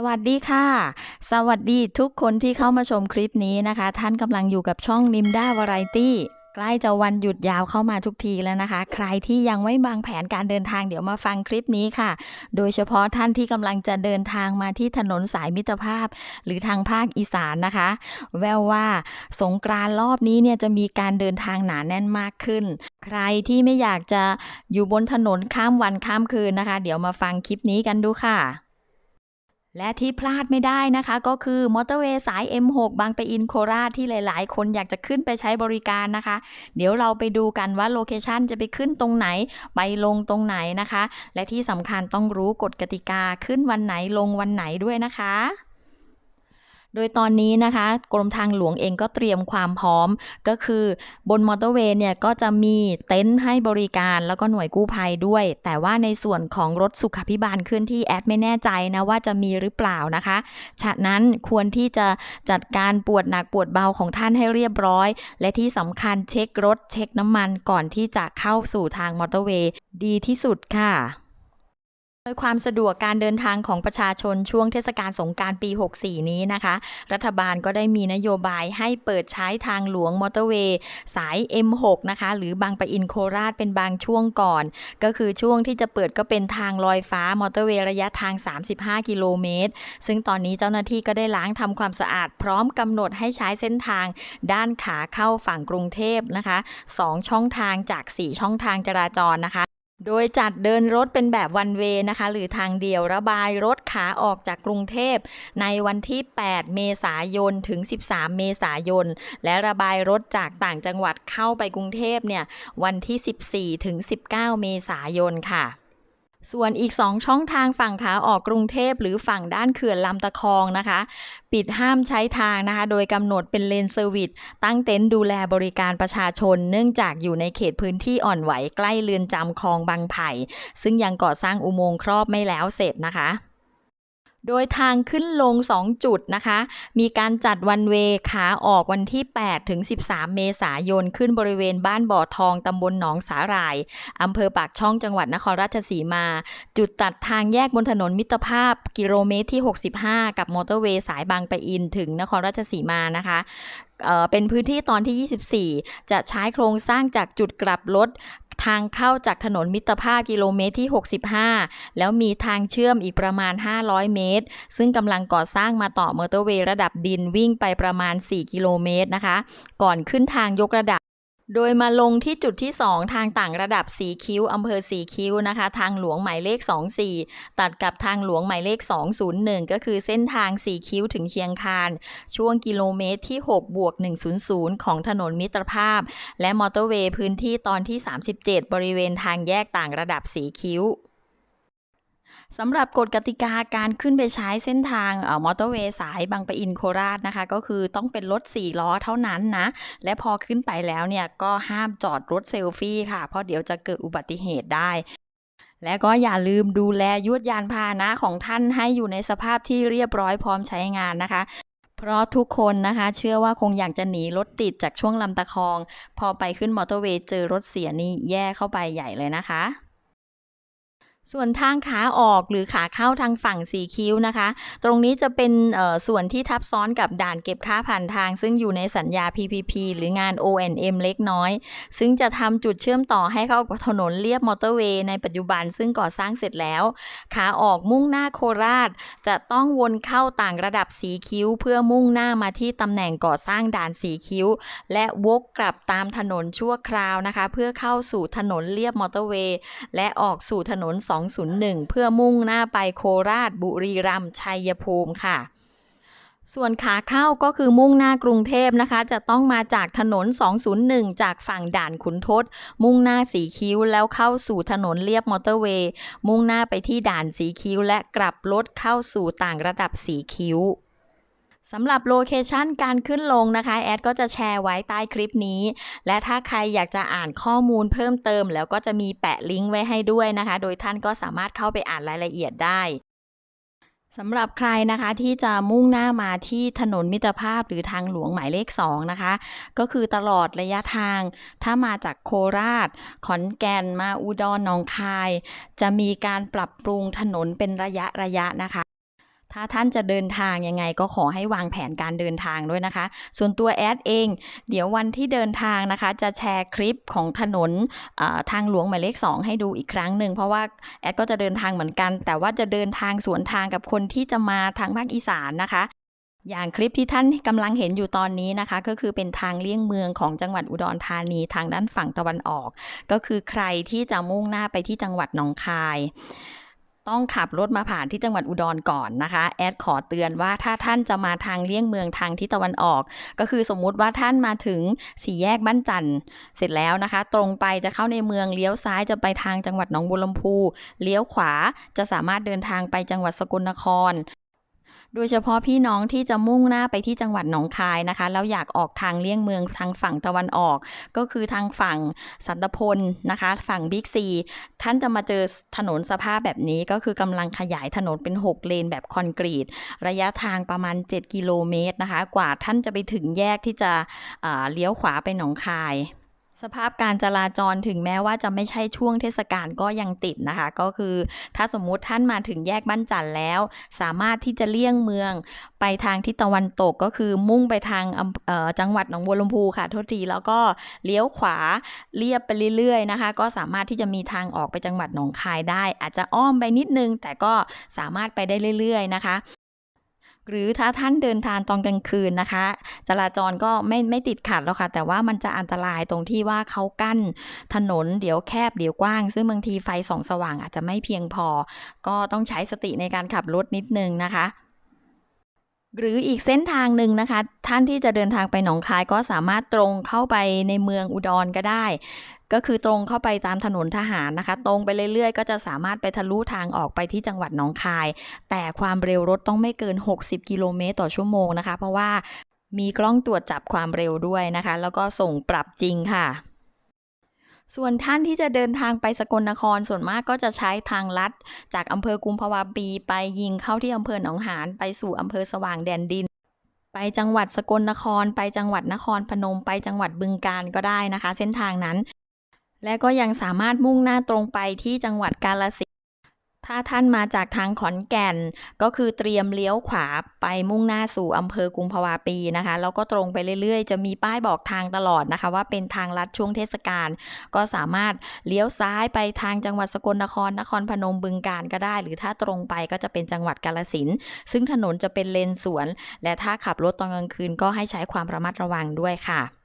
สวัสดีค่ะ สวัสดีทุกคนที่เข้ามาชมคลิปนี้นะคะ ท่านกำลังอยู่กับช่องนิมด้าวาไรตี้ใกล้จะวันหยุดยาวเข้ามาทุกทีแล้วนะคะ ใครที่ยังไม่วางแผนการเดินทางเดี๋ยวมาฟังคลิปนี้ค่ะ โดยเฉพาะท่านที่กำลังจะเดินทางมาที่ถนนสายมิตรภาพ หรือทางภาคอีสานนะคะ แววว่าสงกรานรอบนี้เนี่ยจะมีการเดินทางหนาแน่นมากขึ้น ใครที่ไม่อยากจะอยู่บนถนนข้ามวันข้ามคืนนะคะ เดี๋ยวมาฟังคลิปนี้กันดูค่ะ และที่พลาดไม่ได้นะคะ ก็คือมอเตอร์เวย์สาย M6 บางปะอินโคราชที่หลาย ๆ คนอยากจะขึ้นไปใช้บริการนะคะ เดี๋ยวเราไปดูกันว่าโลเคชันจะไปขึ้นตรงไหน ไปลงตรงไหนนะคะ และที่สำคัญต้องรู้กฎกติกาขึ้นวันไหนลงวันไหนด้วยนะคะ โดยตอนนี้นะคะ กรมทางหลวงเองก็เตรียมความพร้อม ก็คือบนมอเตอร์เวย์เนี่ยก็จะมีเต็นท์ให้บริการแล้วก็หน่วยกู้ภัยด้วย แต่ว่าในส่วนของรถสุขาพิบาลเคลื่อนที่แอดไม่แน่ใจนะว่าจะมีหรือเปล่านะคะ ฉะนั้นควรที่จะจัดการปวดหนักปวดเบาของท่านให้เรียบร้อย และที่สำคัญเช็ครถเช็คน้ำมันก่อนที่จะเข้าสู่ทางมอเตอร์เวย์ดีที่สุดค่ะ โดยความสะดวกการเดินทางของประชาชนช่วงเทศกาลสงการปี 64 นี้นะคะ รัฐบาลก็ได้มีนโยบายให้เปิดใช้ทางหลวงมอเตอร์เวย์สาย M6 นะคะ หรือบางปะอินโคราชเป็นบางช่วงก่อน ก็คือช่วงที่จะเปิดก็เป็นทางลอยฟ้ามอเตอร์เวย์ระยะทาง 35 กิโลเมตร ซึ่งตอนนี้เจ้าหน้าที่ก็ได้ล้างทำความสะอาด พร้อมกำหนดให้ใช้เส้นทางด้านขาเข้าฝั่งกรุงเทพนะคะ 2 ช่องทางจาก 4 ช่องทางจราจรนะคะ โดยจัดเดินรถเป็นแบบวันเวนะคะ หรือทางเดียวระบายรถขาออกจากกรุงเทพ ในวันที่ 8 เมษายนถึง 13 เมษายน และระบายรถจากต่างจังหวัดเข้าไปกรุงเทพเนี่ยวันที่ 14 ถึง 19 เมษายนค่ะ ส่วนอีก 2 ช่องทางฝั่งขาออกกรุงเทพหรือฝั่งด้านเขื่อนลำตะคองนะคะ ปิดห้ามใช้ทางนะคะ โดยกำหนดเป็นเลนเซอร์วิสตั้งเต็นท์ดูแลบริการประชาชน เนื่องจากอยู่ในเขตพื้นที่อ่อนไหวใกล้เรือนจำคลองบางไผ่ ซึ่งยังก่อสร้างอุโมงค์ครอบไม่แล้วเสร็จนะคะ โดยทางขึ้นลง 2 จุดนะคะ มีการจัดวันเวขาออกวันที่ 8 ถึง 13 เมษายน ขึ้นบริเวณบ้านบ่อทองตำบลหนองสาหร่ายอำเภอปากช่องจังหวัดนครราชสีมา จุดตัดทางแยกบนถนนมิตรภาพกิโลเมตรที่ 65 กับมอเตอร์เวย์สายบางปะอินถึงนครราชสีมานะคะ เป็นพื้นที่ตอนที่ 24 จะใช้โครงสร้างจากจุดกลับรถทางเข้าจากถนนมิตรภาพกิโลเมตรที่ 65 แล้วมีทางเชื่อมอีกประมาณ 500 เมตร ซึ่งกำลังก่อสร้างมาต่อมอเตอร์เวย์ระดับดินวิ่งไปประมาณ 4 กิโลเมตรนะคะ ก่อนขึ้นทางยกระดับ โดยมาลงที่จุดที่ 2 ทางต่างระดับสีคิ้วอำเภอสีคิ้วนะคะ ทางหลวงหมายเลข 24 ตัดกับทางหลวงหมายเลข 201 ก็คือเส้นทางสีคิ้วถึงเชียงคาน ช่วงกิโลเมตรที่ 6 บวก 100 ของถนนมิตรภาพ และมอเตอร์เวย์พื้นที่ตอนที่ 37 บริเวณทางแยกต่างระดับสีคิ้ว สำหรับกฎกติกาการขึ้นไปใช้เส้นทางมอเตอร์เวย์สายบางปะอินโคราชนะคะ ก็คือต้องเป็นรถ 4 ล้อเท่านั้นนะ และพอขึ้นไปแล้วเนี่ย ก็ห้ามจอดรถเซลฟี่ค่ะ เพราะเดี๋ยวจะเกิดอุบัติเหตุได้และก็อย่าลืมดูแลยวดยานพาหนะของท่านให้อยู่ในสภาพที่เรียบร้อยพร้อมใช้งานนะคะ เพราะทุกคนนะคะ เชื่อว่าคงอยากจะหนีรถติดจากช่วงลำตะคอง พอไปขึ้นมอเตอร์เวย์เจอรถเสียนี่แย่เข้าไปใหญ่เลยนะคะ ส่วนทางขาออกหรือขาเข้าทางฝั่งสีคิ้วนะคะ ตรงนี้จะเป็นส่วนที่ทับซ้อนกับด่านเก็บค่าผ่านทาง ซึ่งอยู่ในสัญญา PPP หรืองาน O&M เล็กน้อย ซึ่งจะทำจุดเชื่อมต่อให้เข้ากับถนนเลียบมอเตอร์เวย์ในปัจจุบันซึ่งก่อสร้างเสร็จแล้ว ขาออกมุ่งหน้าโคราช จะต้องวนเข้าต่างระดับสีคิ้ว เพื่อมุ่งหน้ามาที่ตำแหน่งก่อสร้างด่านสีคิ้ว และวกกลับตามถนนชั่วคราวนะคะ เพื่อเข้าสู่ถนนเลียบมอเตอร์เวย์และออกสู่ถนน201 เพื่อมุ่งหน้าไปโคราชบุรีรัมย์ชัยภูมิค่ะ ส่วนขาเข้าก็คือมุ่งหน้ากรุงเทพนะคะ จะต้องมาจากถนน 201 จากฝั่งด่านขุนทด มุ่งหน้าสีคิ้วแล้วเข้าสู่ถนนเลียบมอเตอร์เวย์ มุ่งหน้าไปที่ด่านสีคิ้วและกลับรถเข้าสู่ต่างระดับสีคิ้ว สำหรับโลเคชันการขึ้นลงนะคะ แอดก็จะแชร์ไว้ใต้คลิปนี้ และถ้าใครอยากจะอ่านข้อมูลเพิ่มเติม แล้วก็จะมีแปะลิงก์ไว้ให้ด้วยนะคะ โดยท่านก็สามารถเข้าไปอ่านรายละเอียดได้สำหรับใครนะคะที่จะมุ่งหน้ามาที่ถนนมิตรภาพหรือทางหลวงหมายเลข 2 นะคะ ก็คือตลอดระยะทาง ถ้ามาจากโคราช ขอนแก่นมาอุดรหนองคาย จะมีการปรับปรุงถนนเป็นระยะระยะนะคะ ถ้าท่านจะเดินทางยังไงก็ขอให้วางแผนการเดินทางด้วยนะคะ ส่วนตัวแอดเอง เดี๋ยววันที่เดินทางนะคะ จะแชร์คลิปของถนนทางหลวงหมายเลข 2 ให้ดูอีกครั้งหนึ่งเพราะว่าแอดก็จะเดินทางเหมือนกัน แต่ว่าจะเดินทางสวนทางกับคนที่จะมาทางภาคอีสานนะคะอย่างคลิปที่ท่านกำลังเห็นอยู่ตอนนี้นะคะ ก็คือเป็นทางเลี่ยงเมืองของจังหวัดอุดรธานีทางด้านฝั่งตะวันออก ก็คือใครที่จะมุ่งหน้าไปที่จังหวัดหนองคาย ต้องขับรถมาผ่านที่จังหวัดอุดรก่อนนะคะ แอดขอเตือนว่าถ้าท่านจะมาทางเลี่ยงเมืองทางทิศตะวันออก ก็คือสมมุติว่าท่านมาถึงสี่แยกบ้านจันทร์เสร็จแล้วนะคะ ตรงไปจะเข้าในเมืองเลี้ยวซ้ายจะไปทางจังหวัดหนองบัวลำพู เลี้ยวขวาจะสามารถเดินทางไปจังหวัดสกลนคร โดยเฉพาะพี่น้องที่จะมุ่งหน้าไปที่จังหวัดหนองคายนะคะ แล้วอยากออกทางเลี่ยงเมืองทางฝั่งตะวันออก ก็คือทางฝั่งสันตพลนะคะ ฝั่งบิ๊กซี ท่านจะมาเจอถนนสภาพแบบนี้ก็คือกำลังขยายถนนเป็น 6 เลนแบบคอนกรีต ระยะทางประมาณ 7 กิโลเมตรนะคะ กว่าท่านจะไปถึงแยกที่จะเลี้ยวขวาไปหนองคาย สภาพการจราจรถึงแม้ว่าจะไม่ใช่ช่วงเทศกาลก็ยังติดนะคะ ก็คือถ้าสมมุติท่านมาถึงแยกบ้านจันทร์แล้ว สามารถที่จะเลี่ยงเมือง ไปทางทิศตะวันตกก็คือมุ่งไปทางจังหวัดหนองบัวลำพูค่ะโทษทีแล้วก็เลี้ยวขวาเรียบไปเรื่อยๆนะคะ ก็สามารถที่จะมีทางออกไปจังหวัดหนองคายได้ อาจจะอ้อมไปนิดนึง แต่ก็สามารถไปได้เรื่อยๆนะคะ หรือถ้าท่านเดินทางตอนกลางคืนนะคะ จราจรก็ไม่ไม่ติดขัดหรอกค่ะ แต่ว่ามันจะอันตรายตรงที่ว่าเขากั้นถนนเดี๋ยวแคบเดี๋ยวกว้าง ซึ่งบางทีไฟส่องสว่างอาจจะไม่เพียงพอ ก็ต้องใช้สติในการขับรถนิดนึงนะคะหรืออีกเส้นทางหนึ่งนะคะ ท่านที่จะเดินทางไปหนองคายก็สามารถตรงเข้าไปในเมืองอุดรก็ได้ ก็คือตรงเข้าไปตามถนนทหารนะคะ ตรงไปเรื่อยๆ ก็จะสามารถไปทะลุทางออกไปที่จังหวัดหนองคาย แต่ความเร็วรถต้องไม่เกิน 60 กิโลเมตรต่อชั่วโมงนะคะ เพราะว่ามีกล้องตรวจจับความเร็วด้วยนะคะ แล้วก็ส่งปรับจริงค่ะส่วนท่านที่จะเดินทางไปสกลนครส่วนมากก็จะใช้ทางลัด จากอำเภอกุมภาวะปี ไปยิงเข้าที่อำเภอหนองหานไปสู่อำเภอสว่างแดนดิน ไปจังหวัดสกลนคร ไปจังหวัดนครพนม ไปจังหวัดบึงกาฬก็ได้นะคะ เส้นทางนั้น และก็ยังสามารถมุ่งหน้าตรงไปที่จังหวัดกาฬสินถ้าท่านมาจากทางขอนแก่น ก็คือเตรียมเลี้ยวขวาไปมุ่งหน้าสู่อำเภอกุมภาวะปีนะคะ แล้วก็ตรงไปเรื่อยๆ จะมีป้ายบอกทางตลอดนะคะ ว่าเป็นทางลัดช่วงเทศกาล ก็สามารถเลี้ยวซ้ายไปทางจังหวัดสกลนคร นครพนมบึงกาฬก็ได้ หรือถ้าตรงไปก็จะเป็นจังหวัดกาฬสิน ซึ่งถนนจะเป็นเลนสวน และถ้าขับรถตอนกลางคืนก็ให้ใช้ความระมัดระวังด้วยค่ะ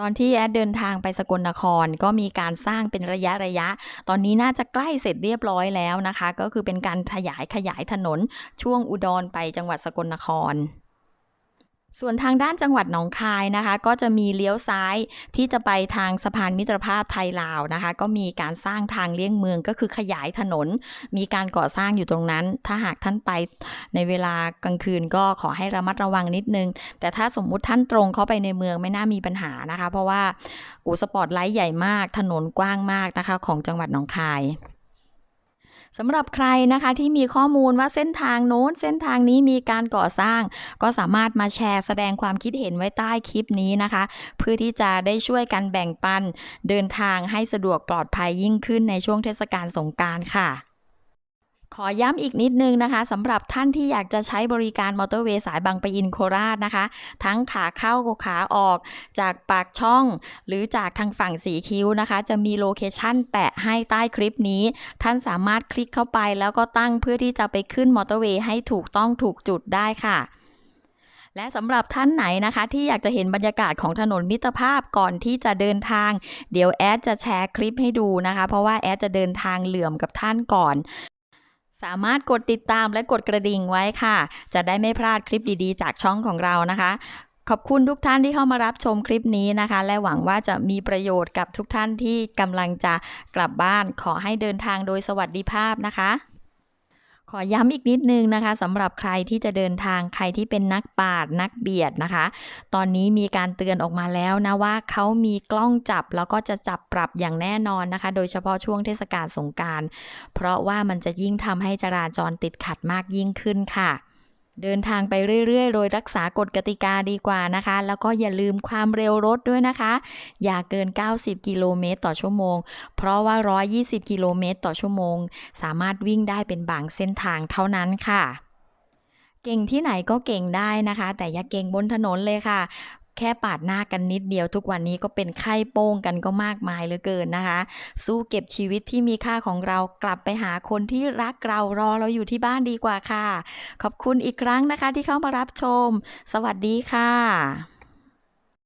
ตอนที่แอดเดินทางไปสกลนครก็มีการสร้างเป็นระยะระยะ ตอนนี้น่าจะใกล้เสร็จเรียบร้อยแล้วนะคะ ก็คือเป็นการขยายขยายถนนช่วงอุดรไปจังหวัดสกลนคร ส่วนทางด้านจังหวัดหนองคายนะคะ ก็จะมีเลี้ยวซ้ายที่จะไปทางสะพานมิตรภาพไทยลาวนะคะ ก็มีการสร้างทางเลี่ยงเมืองก็คือขยายถนน มีการก่อสร้างอยู่ตรงนั้น ถ้าหากท่านไปในเวลากลางคืนก็ขอให้ระมัดระวังนิดนึง แต่ถ้าสมมุติท่านตรงเข้าไปในเมืองไม่น่ามีปัญหานะคะ เพราะว่าอูสปอร์ตไลท์ใหญ่มากถนนกว้างมากนะคะ ของจังหวัดหนองคาย สำหรับใครนะคะที่มีข้อมูลว่าเส้นทางโน้นเส้นทางนี้มีการก่อสร้าง ก็สามารถมาแชร์แสดงความคิดเห็นไว้ใต้คลิปนี้นะคะ เพื่อที่จะได้ช่วยกันแบ่งปัน เดินทางให้สะดวกปลอดภัยยิ่งขึ้นในช่วงเทศกาลสงกรานต์ค่ะ ขอย้ำอีกนิดนึงนะคะสำหรับท่านที่อยากจะใช้บริการมอเตอร์เวย์สายบางปะอินโคราชนะคะ ทั้งขาเข้าขาออกจากปากช่อง หรือจากทางฝั่งสีคิ้วนะคะ จะมีโลเคชันแปะให้ใต้คลิปนี้ ท่านสามารถคลิกเข้าไปแล้วก็ตั้งเพื่อที่จะไปขึ้นมอเตอร์เวย์ให้ถูกต้องถูกจุดได้ค่ะและสำหรับท่านไหนนะคะ ที่อยากจะเห็นบรรยากาศของถนนมิตรภาพก่อนที่จะเดินทาง เดี๋ยวแอดจะแชร์คลิปให้ดูนะคะ เพราะว่าแอดจะเดินทางเหลื่อมกับท่านก่อน สามารถกดติดตามและกดกระดิ่งไว้ค่ะ จะได้ไม่พลาดคลิปดีๆ จากช่องของเรานะคะ ขอบคุณทุกท่านที่เข้ามารับชมคลิปนี้นะคะ และหวังว่าจะมีประโยชน์กับทุกท่านที่กำลังจะกลับบ้าน ขอให้เดินทางโดยสวัสดิภาพนะคะ ขอย้ำอีกนิดนึงนะคะสำหรับใครที่จะเดินทางใครที่เป็นนักปาดนักเบียดนะคะ ตอนนี้มีการเตือนออกมาแล้วนะว่าเขามีกล้องจับแล้วก็จะจับปรับอย่างแน่นอนนะคะ โดยเฉพาะช่วงเทศกาลสงการ เพราะว่ามันจะยิ่งทำให้จราจรติดขัดมากยิ่งขึ้นค่ะ เดินทางไปเรื่อยๆ โดยรักษากฎกติกาดีกว่านะคะ แล้วก็อย่าลืมความเร็วรถด้วยนะคะ อย่าเกิน 90 กิโลเมตรต่อชั่วโมง เพราะว่า 120 กิโลเมตรต่อชั่วโมง สามารถวิ่งได้เป็นบางเส้นทางเท่านั้นค่ะเก่งที่ไหนก็เก่งได้นะคะ แต่อย่าเก่งบนถนนเลยค่ะ แค่ปาดหน้ากันนิดเดียวทุกวันนี้ก็เป็นไข้โป้งกันก็มากมายเหลือเกินนะคะ สู้เก็บชีวิตที่มีค่าของเรากลับไปหาคนที่รักเรารอเราอยู่ที่บ้านดีกว่าค่ะ ขอบคุณอีกครั้งนะคะที่เข้ามารับชม สวัสดีค่ะ